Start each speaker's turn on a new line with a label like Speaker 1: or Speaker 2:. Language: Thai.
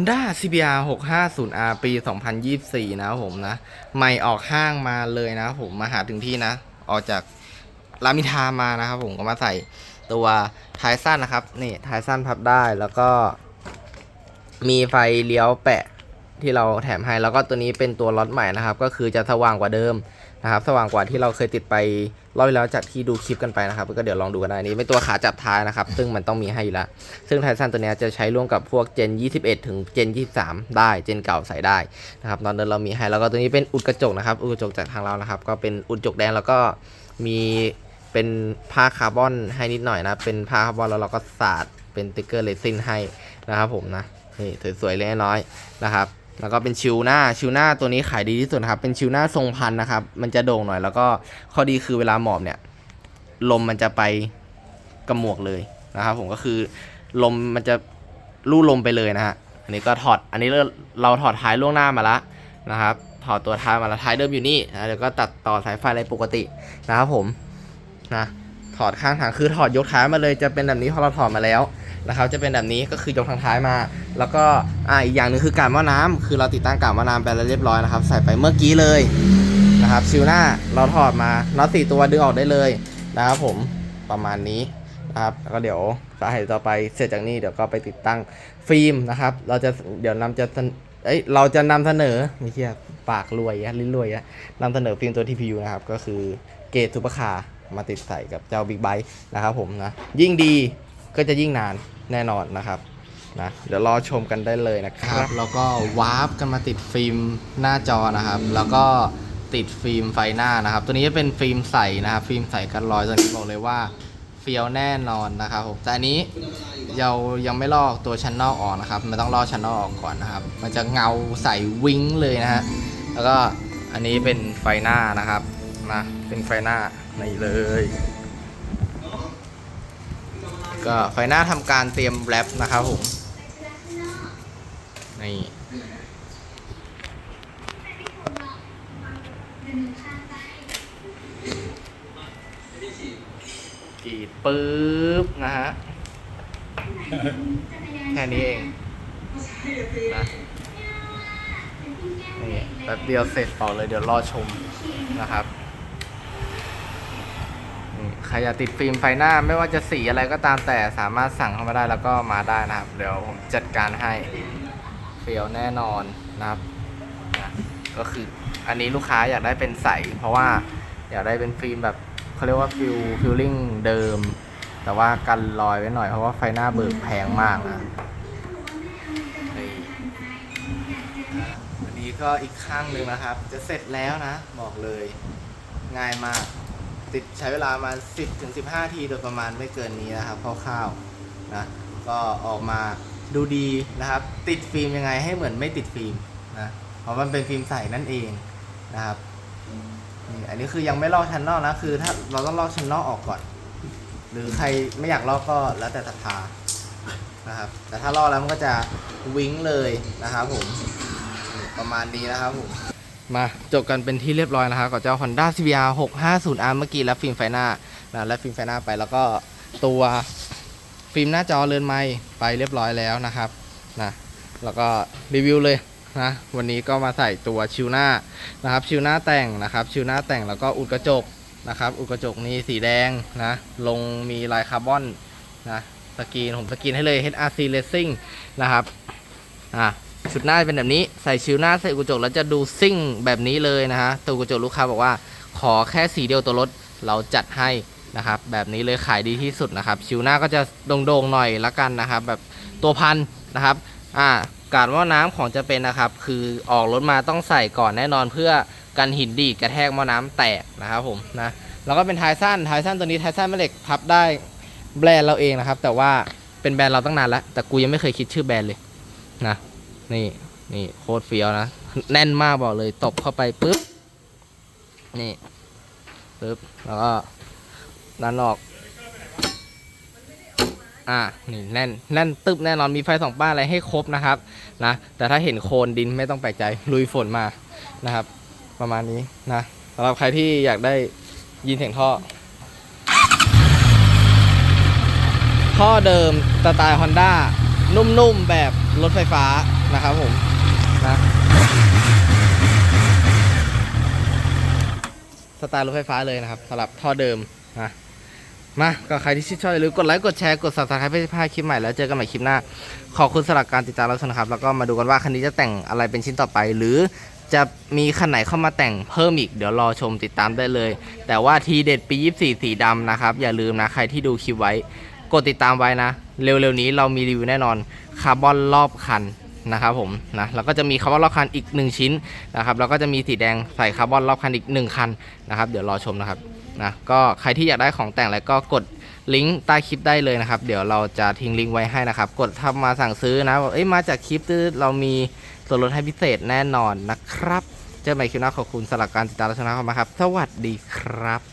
Speaker 1: Honda CBR 650R ปี 2024 นะผมนะใหม่ออกห้างมาเลยนะผมมาหาถึงที่นะ ออกจากรามิทามานะครับผมก็มาใส่ตัวท้ายสั้นนะครับ นี่ท้ายสั้นพับได้แล้วก็ มีไฟเลี้ยวแปะที่เราแถมให้ แล้วก็ตัวนี้เป็นตัวล็อตใหม่นะครับ ก็คือจะสว่างกว่าเดิม นะครับสว่างกว่าที่เราเคยติดไปรอบที่แล้วจากที่ดูคลิปกันไปนะครับ ก็เดี๋ยวลองดูกันได้นี่เป็นตัวขาจับท้ายนะครับ ซึ่งมันต้องมีให้อยู่แล้ว ซึ่งไททันตัวนี้จะใช้ร่วมกับพวก Gen 21 ถึง Gen 23 ได้ Gen เก่าใส่ได้นะครับตอนนั้นเรามีให้แล้วก็ตัวนี้เป็นอุดกระจกนะครับ อุดกระจกจากทางเรานะครับ ก็เป็นอุดกระจกแดงแล้วก็มีเป็นผ้าคาร์บอนให้นิดหน่อยนะเป็นผ้าคาร์บอนแล้วเราก็สาดเป็นติ๊กเกอร์เรซินให้นะครับผมนะนี่สวยๆเล็กน้อยนะครับ แล้วก็เป็นชิวหน้าชิวหน้าตัวนี้ขายดีที่สุดนะครับ เป็นชิวหน้าทรงพันนะครับ มันจะโด่งหน่อย แล้วก็ข้อดีคือเวลาหมอบเนี่ย ลมมันจะไปกระหมวกเลยนะครับ ผมก็คือลมมันจะลู่ลมไปเลยนะฮะอันนี้ก็ถอดอันนี้เราเราถอดท้ายล่วงหน้ามาล้วนะครับ ถอดตัวท้ายมาแล้วท้ายเดิมอยู่นี่นะเดี๋ยวก็ตัดต่อสายไฟอะไรปกตินะครับผมนะถอดข้างทางคือถอดยกท้ายมาเลยจะเป็นแบบนี้พอเราถอดมาแล้ว นะครับจะเป็นแบบนี้ก็คือยกทางท้ายมา แล้วก็อ่าอีกอย่างหนึ่งคือการหม้อน้ำคือเราติดตั้งการหม้อน้ำไปแล้วเรียบร้อยนะครับใส่ไปเมื่อกี้เลยนะครับชิวหน้าเราถอดมาน็อตสี่ตัวดึงออกได้เลยนะครับผมประมาณนี้นะครับแล้วก็เดี๋ยวสาเหตุต่อไปเสร็จจากนี้เดี๋ยวก็ไปติดตั้งฟิล์มนะครับ เราจะเดี๋ยวนำจะเสนเอ้ยเราจะนำเสนอไม่เชี่ยปากรวยอะลิ้นรวยอะนำเสนอฟิล์มตัว TPU นะครับ ก็คือเกตซูเปอร์คาร์มาติดใส่กับเจ้าบิ๊กไบค์นะครับผมนะ ยิ่งดี ก็จะยิ่งนานแน่นอนนะครับนะเดี๋ยวรอชมกันได้เลยนะครับแล้วก็วาร์ปกันมาติดฟิล์มหน้าจอนะครับ แล้วก็ติดฟิล์มไฟหน้านะครับ ตัวนี้จะเป็นฟิล์มใสนะครับ ฟิล์มใสกันรอยตัวนี้บอกเลยว่าเฟี้ยวแน่นอนนะครับผมแต่อันนี้เรายังไม่ลอกตัวชั้นนอกออกนะครับมันต้องลอกชั้นนอกออกก่อนนะครับ มันจะเงาใสวิ้งเลยนะฮะแล้วก็อันนี้เป็นไฟหน้านะครับนะเป็นไฟหน้าในเลย ก็ไฟหน้าทำการเตรียมแรปนะครับผม นี่กรีดปึ๊บนะฮะ แค่นี้เองนะนี่แป๊บเดียวเสร็จเป่าเลยเดี๋ยวรอชมนะครับ นี่ใครอยากติดฟิล์มไฟหน้าไม่ว่าจะสีอะไรก็ตามแต่สามารถสั่งเข้ามาได้แล้วก็มาได้นะครับ เดี๋ยวผมจัดการให้เฟียวแน่นอนนะครับนะก็คืออันนี้ลูกค้าอยากได้เป็นใส เพราะว่าอยากได้เป็นฟิล์มแบบเขาเรียกว่าฟิลฟิลลิ่งเดิม แต่ว่ากันรอยไว้หน่อยเพราะว่าไฟหน้าเบิกแพงมากนะนี่อันนี้ก็อีกข้างหนึ่งนะครับ จะเสร็จแล้วนะ บอกเลยง่ายมาก ติดใช้เวลามา10ถึง15 ทีโดยประมาณไม่เกินนี้นะครับคร่าวๆนะก็ออกมาดูดีนะครับ ติดฟิล์มยังไงให้เหมือนไม่ติดฟิล์มนะเพราะมันเป็นฟิล์มใสนั่นเองนะครับอันนี้คือยังไม่ลอกชั้นนอกนะคือ ถ้าเราต้องลอกชั้นนอกออกก่อน หรือใครไม่อยากลอกก็แล้วแต่ศรัทธานะครับ แต่ถ้าลอกแล้วมันก็จะวิ้งเลยนะครับผมประมาณนี้นะครับผม มาจบกันเป็นที่เรียบร้อยนะครับกับเจ้า Honda CBR 650R เมื่อกี้แล้วฟิล์มไฟหน้านะและฟิล์มไฟหน้าไปแล้วก็ตัวฟิล์มหน้าจอเรือนไม้ไปเรียบร้อยแล้วนะครับนะแล้วก็รีวิวเลยนะวันนี้ก็มาใส่ตัวชิวหน้านะครับ ชิวหน้าแต่งนะครับ ชิวหน้าแต่งแล้วก็อุดกระจกนะครับ อุดกระจกนี่สีแดงนะลงมีลายคาร์บอนนะสกรีนผมสกรีนให้เลย HRC Racing นะครับอะ ชุดหน้าเป็นแบบนี้ใส่ชิวหน้าใส่กุจกแล้วจะดูซิ่งแบบนี้เลยนะฮะตัวกุจกลูกค้าบอกว่า ขอแค่สีเดียวตัวรถเราจัดให้นะครับแบบนี้เลยขายดีที่สุดนะครับ ชิวหน้าก็จะโด่งๆหน่อยละกันนะครับ แบบตัวพันนะครับอ่าการว่าน้ำของจะเป็นนะครับ คือออกรถมาต้องใส่ก่อนแน่นอนเพื่อกันหินดีกระแทกหม้อน้ำแตกนะครับผมนะแล้วก็เป็นท้ายสั้นท้ายสั้นตัวนี้ท้ายสั้นแม่เหล็กพับได้แบรนด์เราเองนะครับ แต่ว่าเป็นแบรนด์เราตั้งนานแล้ว แต่กูยังไม่เคยคิดชื่อแบรนด์เลยนะ นี่นี่โคตรเฟี้ยวนะ แน่นมากบอกเลยตบเข้าไปปุ๊บ นี่ปุ๊บ แล้วก็ดันออก อ่า นี่แน่น แน่นตึบแน่นอน มีไฟสองป้าอะไรให้ครบนะครับ นะ แต่ถ้าเห็นโคลนดินไม่ต้องแปลกใจ ลุยฝนมา นะครับ ประมาณนี้นะสำหรับใครที่อยากได้ยินเสียงท่อ ท่อเดิมสไตล์ Honda นุ่มๆ แบบรถไฟฟ้า นะครับผมนะสไตล์รถไฟฟ้าเลยนะครับสำหรับท่อเดิมนะมาก็ใครที่ชื่นชอบอย่าลืมกดไลค์กดแชร์กด subscribe เพื่อไม่พลาดคลิปใหม่แล้วเจอกันใหม่คลิปหน้า ขอบคุณสำหรับการติดตามรับชมนะครับ แล้วก็มาดูกันว่าคันนี้จะแต่งอะไรเป็นชิ้นต่อไป หรือจะมีคันไหนเข้ามาแต่งเพิ่มอีก เดี๋ยวรอชมติดตามได้เลย แต่ว่าทีเด็ดปี 24 สีดำนะครับ อย่าลืมนะ ใครที่ดูคลิปไว้ กดติดตามไว้นะ เร็วๆนี้เรามีรีวิวแน่นอนคาร์บอนรอบคัน นะครับผมนะแล้วก็จะมีคาร์บอนรอบคันอีก 1 ชิ้นนะครับแล้วก็จะมีสีแดงใส่คาร์บอนรอบคันอีก 1 คันนะครับเดี๋ยวรอชมนะครับนะก็ใครที่อยากได้ของแต่งอะไรก็กดลิงก์ใต้คลิปได้เลยนะครับ เดี๋ยวเราจะทิ้งลิงก์ไว้ให้นะครับ กดทำมาสั่งซื้อนะบอกเอ้ยมาจากคลิปตื้อเรามีส่วนลดให้พิเศษแน่นอนนะครับ เจอกันใหม่คลิปหน้าขอบคุณสำหรับการติดตามรับชมนะครับ สวัสดีครับ